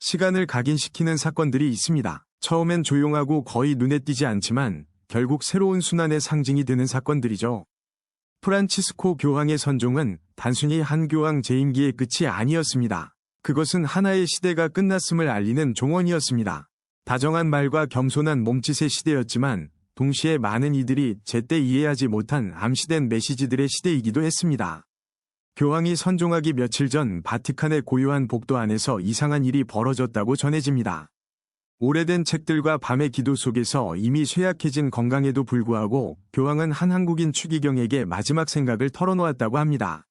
시간을 각인시키는 사건들이 있습니다. 처음엔 조용하고 거의 눈에 띄지 않지만 결국 새로운 순환의 상징이 되는 사건들이죠. 프란치스코 교황의 선종은 단순히 한 교황 재임기의 끝이 아니었습니다. 그것은 하나의 시대가 끝났음을 알리는 종언이었습니다. 다정한 말과 겸손한 몸짓의 시대였지만 동시에 많은 이들이 제때 이해하지 못한 암시된 메시지들의 시대이기도 했습니다. 교황이 선종하기 며칠 전 바티칸의 고요한 복도 안에서 이상한 일이 벌어졌다고 전해집니다. 오래된 책들과 밤의 기도 속에서 이미 쇠약해진 건강에도 불구하고 교황은 한 한국인 추기경에게 마지막 생각을 털어놓았다고 합니다.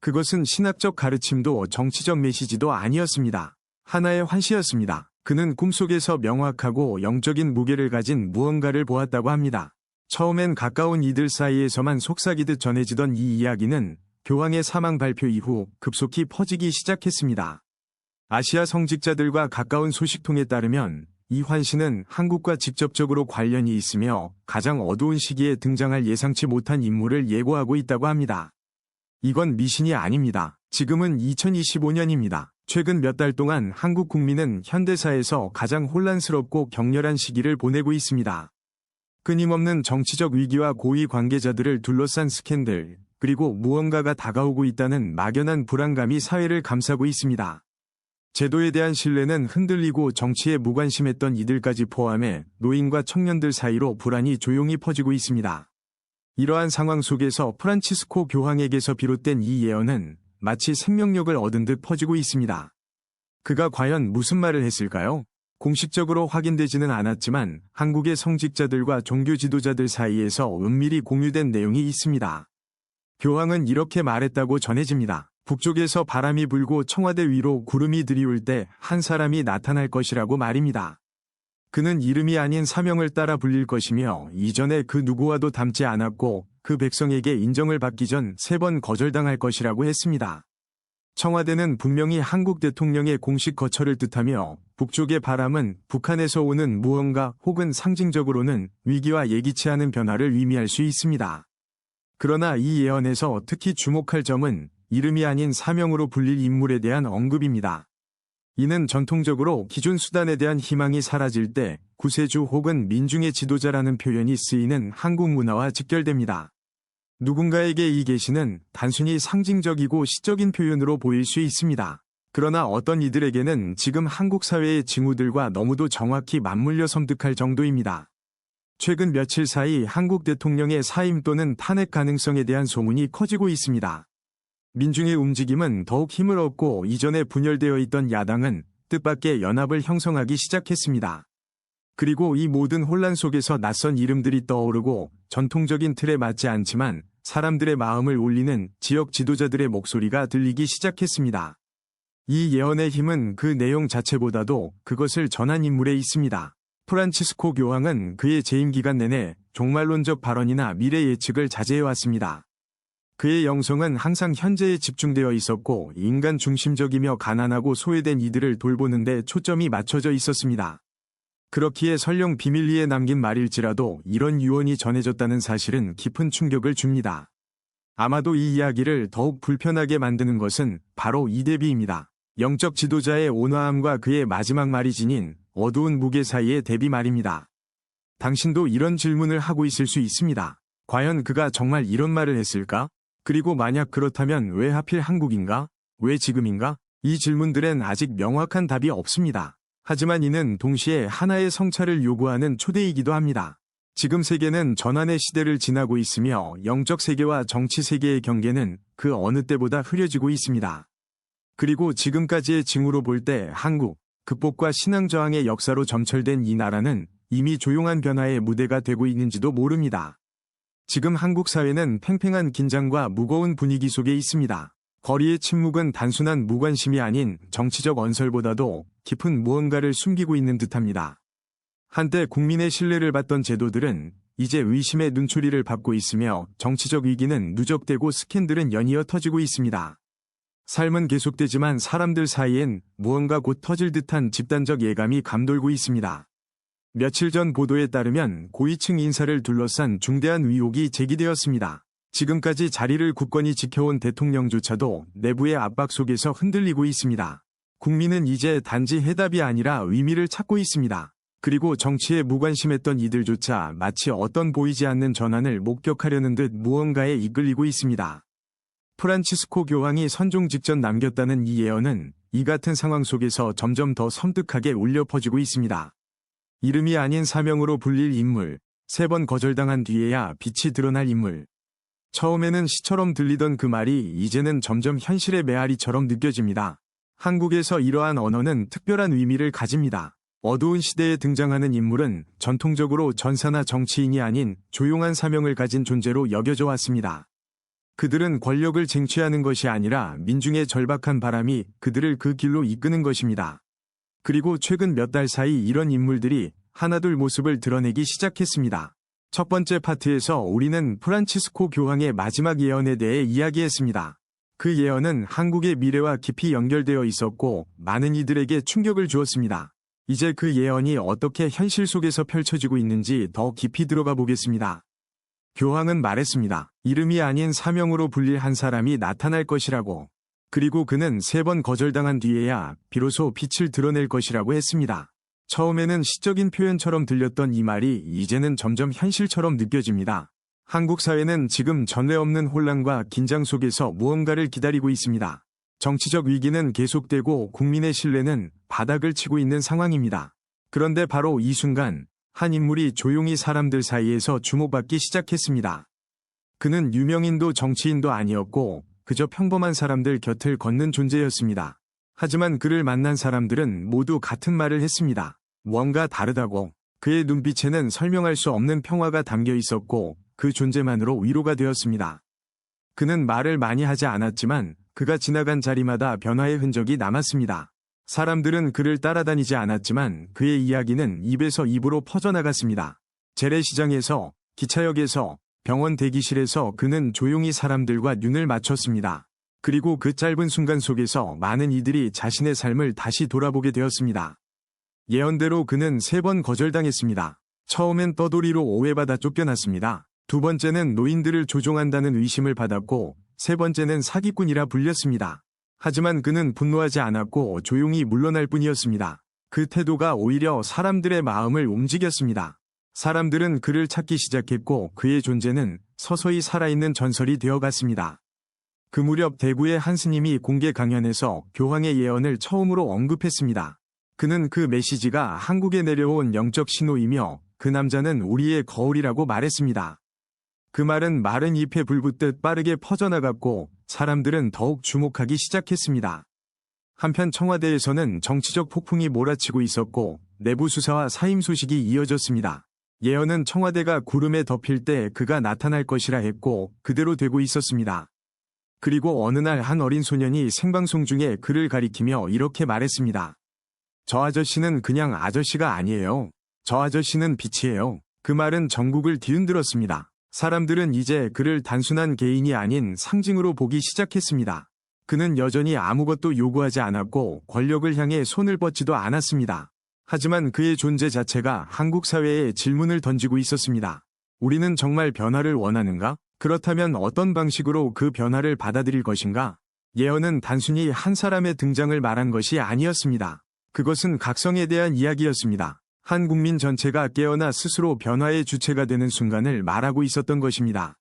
그것은 신학적 가르침도 정치적 메시지도 아니었습니다. 하나의 환시였습니다. 그는 꿈속에서 명확하고 영적인 무게를 가진 무언가를 보았다고 합니다. 처음엔 가까운 이들 사이에서만 속삭이듯 전해지던 이 이야기는 교황의 사망 발표 이후 급속히 퍼지기 시작했습니다. 아시아 성직자들과 가까운 소식통에 따르면 이 환시는 한국과 직접적으로 관련이 있으며 가장 어두운 시기에 등장할 예상치 못한 인물을 예고하고 있다고 합니다. 이건 미신이 아닙니다. 지금은 2025년입니다. 최근 몇 달 동안 한국 국민은 현대사에서 가장 혼란스럽고 격렬한 시기를 보내고 있습니다. 끊임없는 정치적 위기와 고위 관계자들을 둘러싼 스캔들, 그리고 무언가가 다가오고 있다는 막연한 불안감이 사회를 감싸고 있습니다. 제도에 대한 신뢰는 흔들리고 정치에 무관심했던 이들까지 포함해 노인과 청년들 사이로 불안이 조용히 퍼지고 있습니다. 이러한 상황 속에서 프란치스코 교황에게서 비롯된 이 예언은 마치 생명력을 얻은 듯 퍼지고 있습니다. 그가 과연 무슨 말을 했을까요? 공식적으로 확인되지는 않았지만 한국의 성직자들과 종교 지도자들 사이에서 은밀히 공유된 내용이 있습니다. 교황은 이렇게 말했다고 전해집니다. 북쪽에서 바람이 불고 청와대 위로 구름이 들이올 때 한 사람이 나타날 것이라고 말입니다. 그는 이름이 아닌 사명을 따라 불릴 것이며 이전에 그 누구와도 닮지 않았고 그 백성에게 인정을 받기 전 세 번 거절당할 것이라고 했습니다. 청와대는 분명히 한국 대통령의 공식 거처를 뜻하며 북쪽의 바람은 북한에서 오는 무언가 혹은 상징적으로는 위기와 예기치 않은 변화를 의미할 수 있습니다. 그러나 이 예언에서 특히 주목할 점은 이름이 아닌 사명으로 불릴 인물에 대한 언급입니다. 이는 전통적으로 기존 수단에 대한 희망이 사라질 때 구세주 혹은 민중의 지도자라는 표현이 쓰이는 한국 문화와 직결됩니다. 누군가에게 이 계시는 단순히 상징적이고 시적인 표현으로 보일 수 있습니다. 그러나 어떤 이들에게는 지금 한국 사회의 징후들과 너무도 정확히 맞물려 섬뜩할 정도입니다. 최근 며칠 사이 한국 대통령의 사임 또는 탄핵 가능성에 대한 소문이 커지고 있습니다. 민중의 움직임은 더욱 힘을 얻고 이전에 분열되어 있던 야당은 뜻밖의 연합을 형성하기 시작했습니다. 그리고 이 모든 혼란 속에서 낯선 이름들이 떠오르고 전통적인 틀에 맞지 않지만 사람들의 마음을 울리는 지역 지도자들의 목소리가 들리기 시작했습니다. 이 예언의 힘은 그 내용 자체보다도 그것을 전한 인물에 있습니다. 프란치스코 교황은 그의 재임 기간 내내 종말론적 발언이나 미래 예측을 자제해왔습니다. 그의 영성은 항상 현재에 집중되어 있었고 인간 중심적이며 가난하고 소외된 이들을 돌보는 데 초점이 맞춰져 있었습니다. 그렇기에 설령 비밀리에 남긴 말일지라도 이런 유언이 전해졌다는 사실은 깊은 충격을 줍니다. 아마도 이 이야기를 더욱 불편하게 만드는 것은 바로 이 대비입니다. 영적 지도자의 온화함과 그의 마지막 말이 지닌 어두운 무게 사이의 대비 말입니다. 당신도 이런 질문을 하고 있을 수 있습니다. 과연 그가 정말 이런 말을 했을까? 그리고 만약 그렇다면 왜 하필 한국인가? 왜 지금인가? 이 질문들엔 아직 명확한 답이 없습니다. 하지만 이는 동시에 하나의 성찰을 요구하는 초대이기도 합니다. 지금 세계는 전환의 시대를 지나고 있으며 영적 세계와 정치 세계의 경계는 그 어느 때보다 흐려지고 있습니다. 그리고 지금까지의 징후로 볼 때 한국, 극복과 신앙 저항의 역사로 점철된 이 나라는 이미 조용한 변화의 무대가 되고 있는지도 모릅니다. 지금 한국 사회는 팽팽한 긴장과 무거운 분위기 속에 있습니다. 거리의 침묵은 단순한 무관심이 아닌 정치적 언설보다도 깊은 무언가를 숨기고 있는 듯합니다. 한때 국민의 신뢰를 받던 제도들은 이제 의심의 눈초리를 받고 있으며 정치적 위기는 누적되고 스캔들은 연이어 터지고 있습니다. 삶은 계속되지만 사람들 사이엔 무언가 곧 터질 듯한 집단적 예감이 감돌고 있습니다. 며칠 전 보도에 따르면 고위층 인사를 둘러싼 중대한 의혹이 제기되었습니다. 지금까지 자리를 굳건히 지켜온 대통령조차도 내부의 압박 속에서 흔들리고 있습니다. 국민은 이제 단지 해답이 아니라 의미를 찾고 있습니다. 그리고 정치에 무관심했던 이들조차 마치 어떤 보이지 않는 전환을 목격하려는 듯 무언가에 이끌리고 있습니다. 프란치스코 교황이 선종 직전 남겼다는 이 예언은 이 같은 상황 속에서 점점 더 섬뜩하게 울려 퍼지고 있습니다. 이름이 아닌 사명으로 불릴 인물, 세 번 거절당한 뒤에야 빛이 드러날 인물. 처음에는 시처럼 들리던 그 말이 이제는 점점 현실의 메아리처럼 느껴집니다. 한국에서 이러한 언어는 특별한 의미를 가집니다. 어두운 시대에 등장하는 인물은 전통적으로 전사나 정치인이 아닌 조용한 사명을 가진 존재로 여겨져 왔습니다. 그들은 권력을 쟁취하는 것이 아니라 민중의 절박한 바람이 그들을 그 길로 이끄는 것입니다. 그리고 최근 몇 달 사이 이런 인물들이 하나둘 모습을 드러내기 시작했습니다. 첫 번째 파트에서 우리는 프란치스코 교황의 마지막 예언에 대해 이야기했습니다. 그 예언은 한국의 미래와 깊이 연결되어 있었고 많은 이들에게 충격을 주었습니다. 이제 그 예언이 어떻게 현실 속에서 펼쳐지고 있는지 더 깊이 들어가 보겠습니다. 교황은 말했습니다. 이름이 아닌 사명으로 불릴 한 사람이 나타날 것이라고. 그리고 그는 세 번 거절당한 뒤에야 비로소 빛을 드러낼 것이라고 했습니다. 처음에는 시적인 표현처럼 들렸던 이 말이 이제는 점점 현실처럼 느껴집니다. 한국 사회는 지금 전례 없는 혼란과 긴장 속에서 무언가를 기다리고 있습니다. 정치적 위기는 계속되고 국민의 신뢰는 바닥을 치고 있는 상황입니다. 그런데 바로 이 순간 한 인물이 조용히 사람들 사이에서 주목받기 시작했습니다. 그는 유명인도 정치인도 아니었고 그저 평범한 사람들 곁을 걷는 존재였습니다. 하지만 그를 만난 사람들은 모두 같은 말을 했습니다. 뭔가 다르다고. 그의 눈빛에는 설명할 수 없는 평화가 담겨 있었고 그 존재만으로 위로가 되었습니다. 그는 말을 많이 하지 않았지만 그가 지나간 자리마다 변화의 흔적이 남았습니다. 사람들은 그를 따라다니지 않았지만 그의 이야기는 입에서 입으로 퍼져나갔습니다. 재래시장에서, 기차역에서, 병원 대기실에서 그는 조용히 사람들과 눈을 맞췄습니다. 그리고 그 짧은 순간 속에서 많은 이들이 자신의 삶을 다시 돌아보게 되었습니다. 예언대로 그는 세 번 거절당했습니다. 처음엔 떠돌이로 오해받아 쫓겨났습니다. 두 번째는 노인들을 조종한다는 의심을 받았고, 세 번째는 사기꾼이라 불렸습니다. 하지만 그는 분노하지 않았고 조용히 물러날 뿐이었습니다. 그 태도가 오히려 사람들의 마음을 움직였습니다. 사람들은 그를 찾기 시작했고 그의 존재는 서서히 살아있는 전설이 되어갔습니다. 그 무렵 대구의 한 스님이 공개 강연에서 교황의 예언을 처음으로 언급했습니다. 그는 그 메시지가 한국에 내려온 영적 신호이며 그 남자는 우리의 거울이라고 말했습니다. 그 말은 마른 잎에 불 붙듯 빠르게 퍼져나갔고 사람들은 더욱 주목하기 시작했습니다. 한편 청와대에서는 정치적 폭풍이 몰아치고 있었고 내부 수사와 사임 소식이 이어졌습니다. 예언은 청와대가 구름에 덮일 때 그가 나타날 것이라 했고 그대로 되고 있었습니다. 그리고 어느 날 한 어린 소년이 생방송 중에 그를 가리키며 이렇게 말했습니다. 저 아저씨는 그냥 아저씨가 아니에요. 저 아저씨는 빛이에요. 그 말은 전국을 뒤흔들었습니다. 사람들은 이제 그를 단순한 개인이 아닌 상징으로 보기 시작했습니다. 그는 여전히 아무것도 요구하지 않았고 권력을 향해 손을 뻗지도 않았습니다. 하지만 그의 존재 자체가 한국 사회에 질문을 던지고 있었습니다. 우리는 정말 변화를 원하는가? 그렇다면 어떤 방식으로 그 변화를 받아들일 것인가? 예언은 단순히 한 사람의 등장을 말한 것이 아니었습니다. 그것은 각성에 대한 이야기였습니다. 한 국민 전체가 깨어나 스스로 변화의 주체가 되는 순간을 말하고 있었던 것입니다.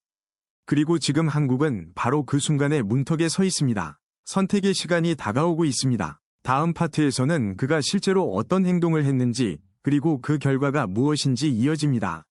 그리고 지금 한국은 바로 그 순간의 문턱에 서 있습니다. 선택의 시간이 다가오고 있습니다. 다음 파트에서는 그가 실제로 어떤 행동을 했는지 그리고 그 결과가 무엇인지 이어집니다.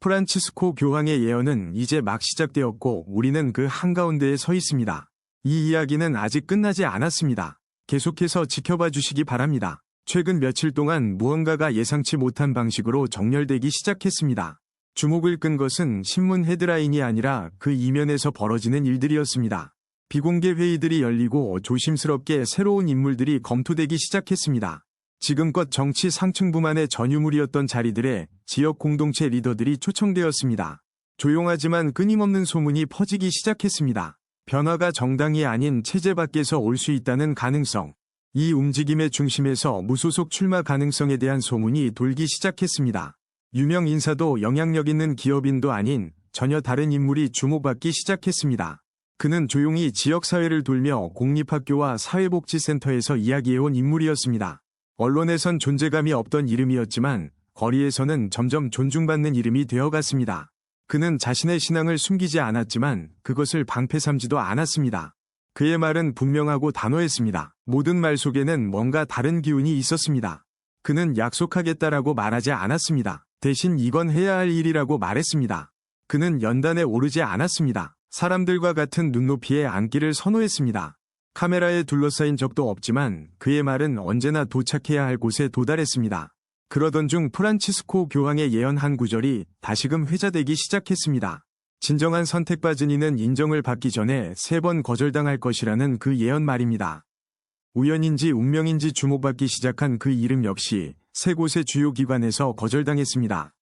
프란치스코 교황의 예언은 이제 막 시작되었고 우리는 그 한가운데에 서 있습니다. 이 이야기는 아직 끝나지 않았습니다. 계속해서 지켜봐 주시기 바랍니다. 최근 며칠 동안 무언가가 예상치 못한 방식으로 정렬되기 시작했습니다. 주목을 끈 것은 신문 헤드라인이 아니라 그 이면에서 벌어지는 일들이었습니다. 비공개 회의들이 열리고 조심스럽게 새로운 인물들이 검토되기 시작했습니다. 지금껏 정치 상층부만의 전유물이었던 자리들에 지역 공동체 리더들이 초청되었습니다. 조용하지만 끊임없는 소문이 퍼지기 시작했습니다. 변화가 정당이 아닌 체제 밖에서 올 수 있다는 가능성. 이 움직임의 중심에서 무소속 출마 가능성에 대한 소문이 돌기 시작했습니다. 유명 인사도 영향력 있는 기업인도 아닌 전혀 다른 인물이 주목받기 시작했습니다. 그는 조용히 지역사회를 돌며 공립학교와 사회복지센터에서 이야기해온 인물이었습니다. 언론에선 존재감이 없던 이름이었지만 거리에서는 점점 존중받는 이름이 되어갔습니다. 그는 자신의 신앙을 숨기지 않았지만 그것을 방패 삼지도 않았습니다. 그의 말은 분명하고 단호했습니다. 모든 말 속에는 뭔가 다른 기운이 있었습니다. 그는 약속하겠다라고 말하지 않았습니다. 대신 이건 해야 할 일이라고 말했습니다. 그는 연단에 오르지 않았습니다. 사람들과 같은 눈높이에 앉기를 선호했습니다. 카메라에 둘러싸인 적도 없지만 그의 말은 언제나 도착해야 할 곳에 도달했습니다. 그러던 중 프란치스코 교황의 예언 한 구절이 다시금 회자되기 시작했습니다. 진정한 선택받은 이는 인정을 받기 전에 세 번 거절당할 것이라는 그 예언 말입니다. 우연인지 운명인지 주목받기 시작한 그 이름 역시 세 곳의 주요 기관에서 거절당했습니다.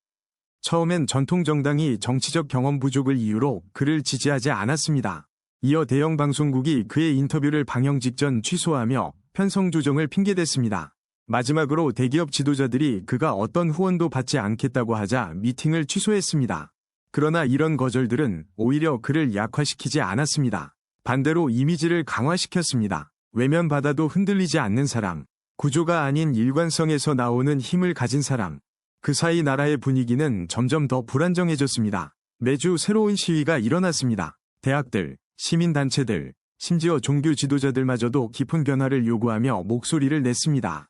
처음엔 전통 정당이 정치적 경험 부족을 이유로 그를 지지하지 않았습니다. 이어 대형 방송국이 그의 인터뷰를 방영 직전 취소하며 편성 조정을 핑계댔습니다. 마지막으로 대기업 지도자들이 그가 어떤 후원도 받지 않겠다고 하자 미팅을 취소했습니다. 그러나 이런 거절들은 오히려 그를 약화시키지 않았습니다. 반대로 이미지를 강화시켰습니다. 외면받아도 흔들리지 않는 사람, 구조가 아닌 일관성에서 나오는 힘을 가진 사람, 그 사이 나라의 분위기는 점점 더 불안정해졌습니다. 매주 새로운 시위가 일어났습니다. 대학들, 시민단체들, 심지어 종교 지도자들마저도 깊은 변화를 요구하며 목소리를 냈습니다.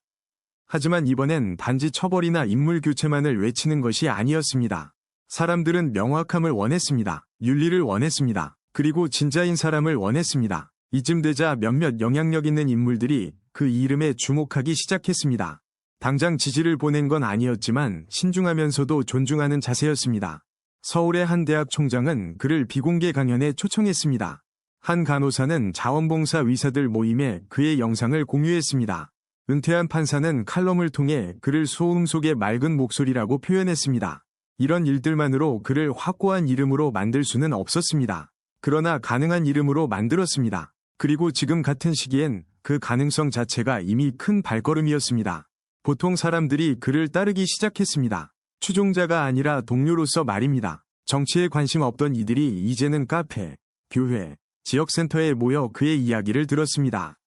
하지만 이번엔 단지 처벌이나 인물 교체만을 외치는 것이 아니었습니다. 사람들은 명확함을 원했습니다. 윤리를 원했습니다. 그리고 진짜인 사람을 원했습니다. 이쯤 되자 몇몇 영향력 있는 인물들이 그 이름에 주목하기 시작했습니다. 당장 지지를 보낸 건 아니었지만 신중하면서도 존중하는 자세였습니다. 서울의 한 대학 총장은 그를 비공개 강연에 초청했습니다. 한 간호사는 자원봉사 의사들 모임에 그의 영상을 공유했습니다. 은퇴한 판사는 칼럼을 통해 그를 소음 속의 맑은 목소리라고 표현했습니다. 이런 일들만으로 그를 확고한 이름으로 만들 수는 없었습니다. 그러나 가능한 이름으로 만들었습니다. 그리고 지금 같은 시기엔 그 가능성 자체가 이미 큰 발걸음이었습니다. 보통 사람들이 그를 따르기 시작했습니다. 추종자가 아니라 동료로서 말입니다. 정치에 관심 없던 이들이 이제는 카페, 교회, 지역센터에 모여 그의 이야기를 들었습니다.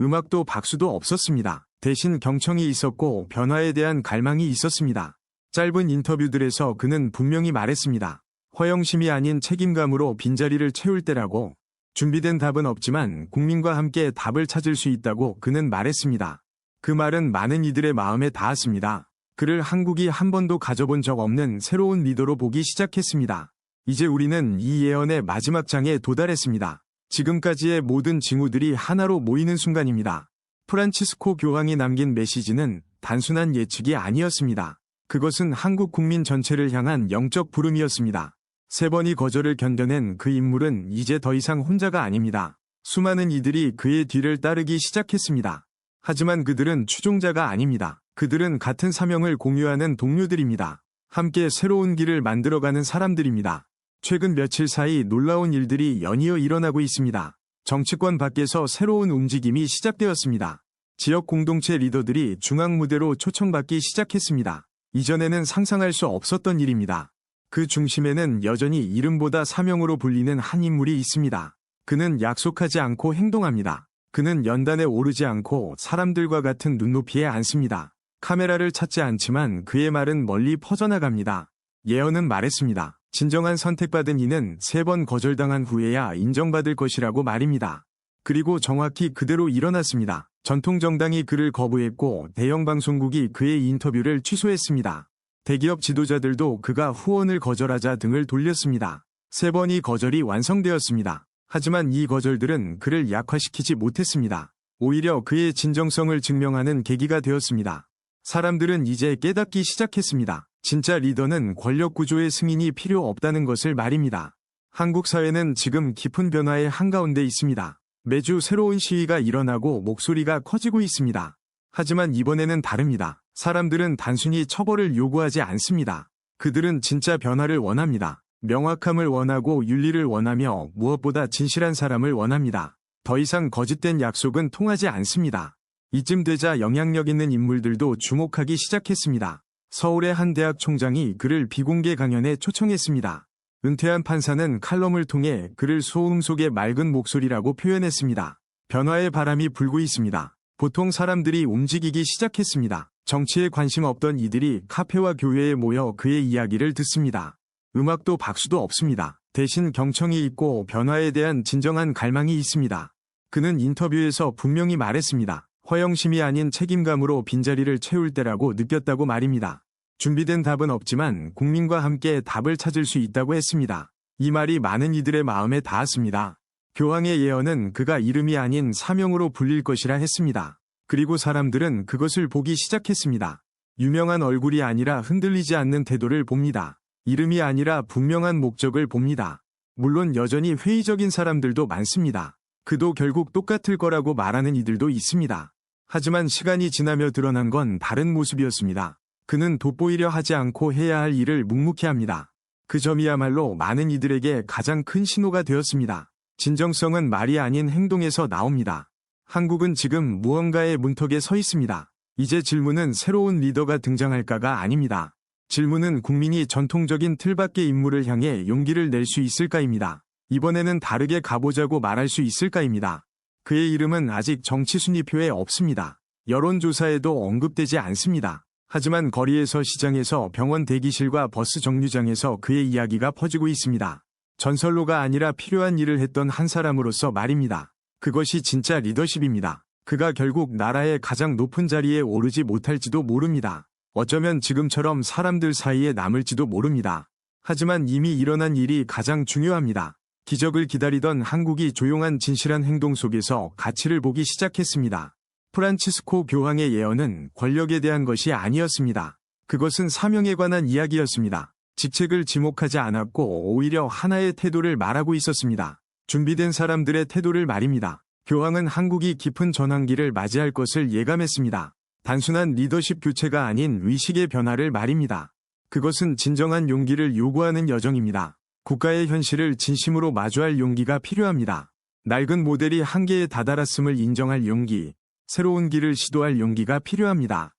음악도 박수도 없었습니다. 대신 경청이 있었고 변화에 대한 갈망이 있었습니다. 짧은 인터뷰들에서 그는 분명히 말했습니다. 허영심이 아닌 책임감으로 빈자리를 채울 때라고 준비된 답은 없지만 국민과 함께 답을 찾을 수 있다고 그는 말했습니다. 그 말은 많은 이들의 마음에 닿았습니다. 그를 한국이 한 번도 가져본 적 없는 새로운 리더로 보기 시작했습니다. 이제 우리는 이 예언의 마지막 장에 도달했습니다. 지금까지의 모든 징후들이 하나로 모이는 순간입니다. 프란치스코 교황이 남긴 메시지는 단순한 예측이 아니었습니다. 그것은 한국 국민 전체를 향한 영적 부름이었습니다. 세 번이 거절을 견뎌낸 그 인물은 이제 더 이상 혼자가 아닙니다. 수많은 이들이 그의 뒤를 따르기 시작했습니다. 하지만 그들은 추종자가 아닙니다. 그들은 같은 사명을 공유하는 동료들입니다. 함께 새로운 길을 만들어가는 사람들입니다. 최근 며칠 사이 놀라운 일들이 연이어 일어나고 있습니다. 정치권 밖에서 새로운 움직임이 시작되었습니다. 지역 공동체 리더들이 중앙 무대로 초청받기 시작했습니다. 이전에는 상상할 수 없었던 일입니다. 그 중심에는 여전히 이름보다 사명으로 불리는 한 인물이 있습니다. 그는 약속하지 않고 행동합니다. 그는 연단에 오르지 않고 사람들과 같은 눈높이에 앉습니다. 카메라를 찾지 않지만 그의 말은 멀리 퍼져나갑니다. 예언은 말했습니다. 진정한 선택받은 이는 세 번 거절당한 후에야 인정받을 것이라고 말입니다. 그리고 정확히 그대로 일어났습니다. 전통 정당이 그를 거부했고 대형 방송국이 그의 인터뷰를 취소했습니다. 대기업 지도자들도 그가 후원을 거절하자 등을 돌렸습니다. 세 번이 거절이 완성되었습니다. 하지만 이 거절들은 그를 약화시키지 못했습니다. 오히려 그의 진정성을 증명하는 계기가 되었습니다. 사람들은 이제 깨닫기 시작했습니다. 진짜 리더는 권력 구조의 승인이 필요 없다는 것을 말입니다. 한국 사회는 지금 깊은 변화의 한가운데 있습니다. 매주 새로운 시위가 일어나고 목소리가 커지고 있습니다. 하지만 이번에는 다릅니다. 사람들은 단순히 처벌을 요구하지 않습니다. 그들은 진짜 변화를 원합니다. 명확함을 원하고 윤리를 원하며 무엇보다 진실한 사람을 원합니다. 더 이상 거짓된 약속은 통하지 않습니다. 이쯤 되자 영향력 있는 인물들도 주목하기 시작했습니다. 서울의 한 대학 총장이 그를 비공개 강연에 초청했습니다. 은퇴한 판사는 칼럼을 통해 그를 소음 속의 맑은 목소리라고 표현했습니다. 변화의 바람이 불고 있습니다. 보통 사람들이 움직이기 시작했습니다. 정치에 관심 없던 이들이 카페와 교회에 모여 그의 이야기를 듣습니다. 음악도 박수도 없습니다. 대신 경청이 있고 변화에 대한 진정한 갈망이 있습니다. 그는 인터뷰에서 분명히 말했습니다. 허영심이 아닌 책임감으로 빈자리를 채울 때라고 느꼈다고 말입니다. 준비된 답은 없지만 국민과 함께 답을 찾을 수 있다고 했습니다. 이 말이 많은 이들의 마음에 닿았습니다. 교황의 예언은 그가 이름이 아닌 사명으로 불릴 것이라 했습니다. 그리고 사람들은 그것을 보기 시작했습니다. 유명한 얼굴이 아니라 흔들리지 않는 태도를 봅니다. 이름이 아니라 분명한 목적을 봅니다. 물론 여전히 회의적인 사람들도 많습니다. 그도 결국 똑같을 거라고 말하는 이들도 있습니다. 하지만 시간이 지나며 드러난 건 다른 모습이었습니다. 그는 돋보이려 하지 않고 해야 할 일을 묵묵히 합니다. 그 점이야말로 많은 이들에게 가장 큰 신호가 되었습니다. 진정성은 말이 아닌 행동에서 나옵니다. 한국은 지금 무언가의 문턱에 서 있습니다. 이제 질문은 새로운 리더가 등장할까가 아닙니다. 질문은 국민이 전통적인 틀 밖의 인물을 향해 용기를 낼 수 있을까입니다. 이번에는 다르게 가보자고 말할 수 있을까입니다. 그의 이름은 아직 정치 순위표에 없습니다. 여론조사에도 언급되지 않습니다. 하지만 거리에서 시장에서 병원 대기실과 버스 정류장에서 그의 이야기가 퍼지고 있습니다. 전설로가 아니라 필요한 일을 했던 한 사람으로서 말입니다. 그것이 진짜 리더십입니다. 그가 결국 나라의 가장 높은 자리에 오르지 못할지도 모릅니다. 어쩌면 지금처럼 사람들 사이에 남을지도 모릅니다. 하지만 이미 일어난 일이 가장 중요합니다. 기적을 기다리던 한국이 조용한 진실한 행동 속에서 가치를 보기 시작했습니다. 프란치스코 교황의 예언은 권력에 대한 것이 아니었습니다. 그것은 사명에 관한 이야기였습니다. 직책을 지목하지 않았고 오히려 하나의 태도를 말하고 있었습니다. 준비된 사람들의 태도를 말입니다. 교황은 한국이 깊은 전환기를 맞이할 것을 예감했습니다. 단순한 리더십 교체가 아닌 의식의 변화를 말입니다. 그것은 진정한 용기를 요구하는 여정입니다. 국가의 현실을 진심으로 마주할 용기가 필요합니다. 낡은 모델이 한계에 다다랐음을 인정할 용기, 새로운 길을 시도할 용기가 필요합니다.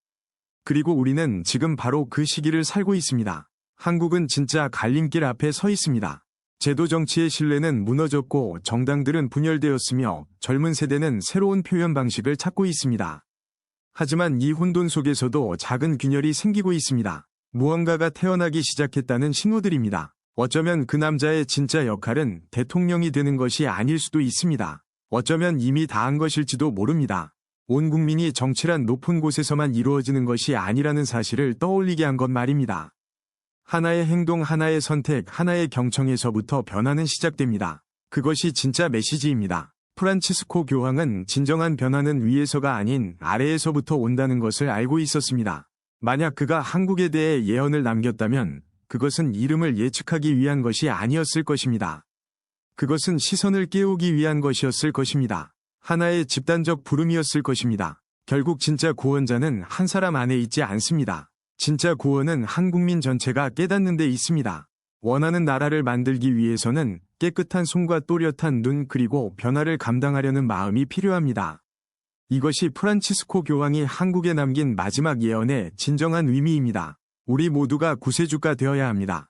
그리고 우리는 지금 바로 그 시기를 살고 있습니다. 한국은 진짜 갈림길 앞에 서 있습니다. 제도 정치의 신뢰는 무너졌고 정당들은 분열되었으며 젊은 세대는 새로운 표현 방식을 찾고 있습니다. 하지만 이 혼돈 속에서도 작은 균열이 생기고 있습니다. 무언가가 태어나기 시작했다는 신호들입니다. 어쩌면 그 남자의 진짜 역할은 대통령이 되는 것이 아닐 수도 있습니다. 어쩌면 이미 다 한 것일지도 모릅니다. 온 국민이 정치란 높은 곳에서만 이루어지는 것이 아니라는 사실을 떠올리게 한 것 말입니다. 하나의 행동, 하나의 선택, 하나의 경청에서부터 변화는 시작됩니다. 그것이 진짜 메시지입니다. 프란치스코 교황은 진정한 변화는 위에서가 아닌 아래에서부터 온다는 것을 알고 있었습니다. 만약 그가 한국에 대해 예언을 남겼다면 그것은 이름을 예측하기 위한 것이 아니었을 것입니다. 그것은 시선을 깨우기 위한 것이었을 것입니다. 하나의 집단적 부름이었을 것입니다. 결국 진짜 구원자는 한 사람 안에 있지 않습니다. 진짜 구원은 한 국민 전체가 깨닫는 데 있습니다. 원하는 나라를 만들기 위해서는 깨끗한 손과 또렷한 눈 그리고 변화를 감당하려는 마음이 필요합니다. 이것이 프란치스코 교황이 한국에 남긴 마지막 예언의 진정한 의미입니다. 우리 모두가 구세주가 되어야 합니다.